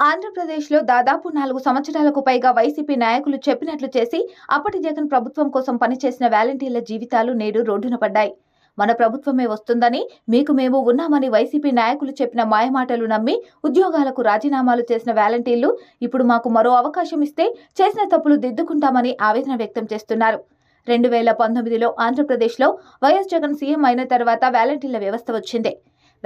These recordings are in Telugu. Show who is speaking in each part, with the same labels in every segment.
Speaker 1: ఆంధ్రప్రదేశ్లో దాదాపు నాలుగు సంవత్సరాలకు పైగా వైసీపీ నాయకులు చెప్పినట్లు చేసి అప్పటి జగన్ ప్రభుత్వం కోసం పనిచేసిన వాలంటీర్ల జీవితాలు నేడు రోడ్డున పడ్డాయి. మన ప్రభుత్వమే వస్తుందని మీకు మేము ఉన్నామని వైసీపీ నాయకులు చెప్పిన మాయమాటలు నమ్మి ఉద్యోగాలకు రాజీనామాలు చేసిన వాలంటీర్లు ఇప్పుడు మాకు మరో అవకాశం ఇస్తే చేసిన తప్పులు దిద్దుకుంటామని ఆవేదన వ్యక్తం చేస్తున్నారు. రెండు వేల పంతొమ్మిదిలో ఆంధ్రప్రదేశ్లో వైఎస్ జగన్ సీఎం అయిన తర్వాత వాలంటీర్ల వ్యవస్థ వచ్చింది.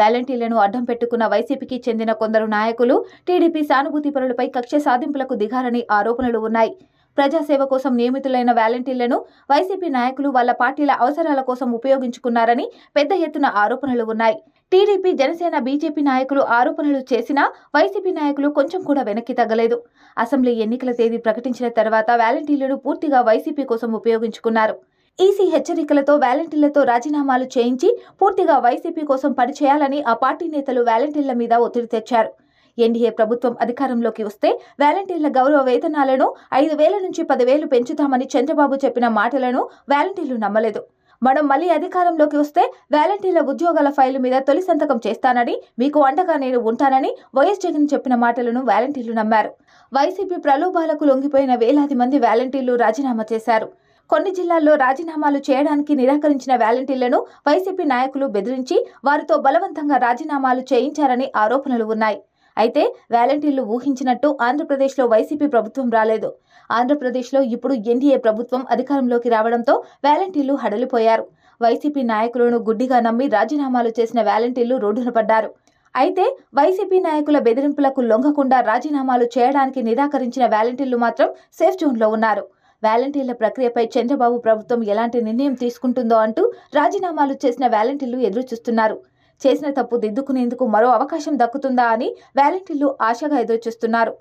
Speaker 1: వాలంటీర్లను అడ్డం పెట్టుకున్న వైసీపీకి చెందిన కొందరు నాయకులు టీడీపీ సానుభూతి పరులపై కక్ష సాధింపులకు దిగారని ఆరోపణలు ఉన్నాయి. ప్రజాసేవ కోసం నియమితులైన వాలంటీర్లను వైసీపీ నాయకులు వాళ్ళ పార్టీల అవసరాల కోసం ఉపయోగించుకున్నారని పెద్ద ఎత్తున ఆరోపణలు ఉన్నాయి. టీడీపీ జనసేన బీజేపీ నాయకులు ఆరోపణలు చేసినా వైసీపీ నాయకులు కొంచెం కూడా వెనక్కి తగ్గలేదు. అసెంబ్లీ ఎన్నికల తేదీ ప్రకటించిన తర్వాత వాలంటీర్లను పూర్తిగా వైసీపీ కోసం ఉపయోగించుకున్నారు. ఈసీ హెచ్చరికలతో వ్యాలంటీర్లతో రాజీనామాలు చేయించి పూర్తిగా వైసీపీ కోసం పనిచేయాలని ఆ పార్టీ నేతలు వ్యాలంటీర్ల మీద ఒత్తిడి తెచ్చారు. ఎన్డీఏ ప్రభుత్వం అధికారంలోకి వస్తే వ్యాలంటీర్ల గౌరవ వేతనాలను ఐదు వేల నుంచి పదివేలు పెంచుతామని చంద్రబాబు చెప్పిన మాటలను వ్యాలంటీర్లు నమ్మలేదు. మనం మళ్ళీ అధికారంలోకి వస్తే వ్యాలంటీర్ల ఉద్యోగాల ఫైలు మీద తొలి సంతకం చేస్తానని మీకు అండగా నేను ఉంటానని వైఎస్ జగన్ చెప్పిన మాటలను వ్యాలంటీర్లు నమ్మారు. వైసీపీ ప్రలోభాలకు లొంగిపోయిన వేలాది మంది వ్యాలంటీర్లు రాజీనామా చేశారు. కొన్ని జిల్లాల్లో రాజీనామాలు చేయడానికి నిరాకరించిన వాలంటీర్లను వైసీపీ నాయకులు బెదిరించి వారితో బలవంతంగా రాజీనామాలు చేయించారని ఆరోపణలు ఉన్నాయి. అయితే వాలంటీర్లు ఊహించినట్టు ఆంధ్రప్రదేశ్లో వైసీపీ ప్రభుత్వం రాలేదు. ఆంధ్రప్రదేశ్లో ఇప్పుడు ఎన్డీఏ ప్రభుత్వం అధికారంలోకి రావడంతో వాలంటీర్లు హడలిపోయారు. వైసీపీ నాయకులను గుడ్డిగా నమ్మి రాజీనామాలు చేసిన వాలంటీర్లు రోడ్డున పడ్డారు. అయితే వైసీపీ నాయకుల బెదిరింపులకు లొంగకుండా రాజీనామాలు చేయడానికి నిరాకరించిన వాలంటీర్లు మాత్రం సేఫ్ జోన్లో ఉన్నారు. వాలంటీర్ల ప్రక్రియపై చంద్రబాబు ప్రభుత్వం ఎలాంటి నిర్ణయం తీసుకుంటుందో అంటూ రాజీనామాలు చేసిన వాలంటీర్లు ఎదురుచూస్తున్నారు. చేసిన తప్పు దిద్దుకునేందుకు మరో అవకాశం దక్కుతుందా అని వాలంటీర్లు ఆశగా ఎదురుచూస్తున్నారు.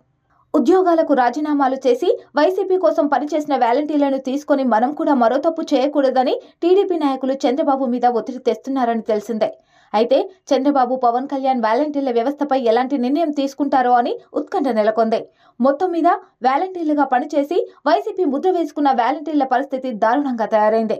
Speaker 1: ఉద్యోగాలకు రాజీనామాలు చేసి వైసీపీ కోసం పనిచేసిన వాలంటీర్లను తీసుకొని మనం కూడా మరో తప్పు చేయకూడదని టీడీపీ నాయకులు చంద్రబాబు మీద ఒత్తిడి తెస్తున్నారని తెలిసిందే. అయితే చంద్రబాబు పవన్ కళ్యాణ్ వాలంటీర్ల వ్యవస్థపై ఎలాంటి నిర్ణయం తీసుకుంటారో అని ఉత్కంఠ నెలకొంది. మొత్తం మీద వాలంటీర్లుగా పనిచేసి వైసీపీ ముద్ర వేసుకున్న వాలంటీర్ల పరిస్థితి దారుణంగా తయారైంది.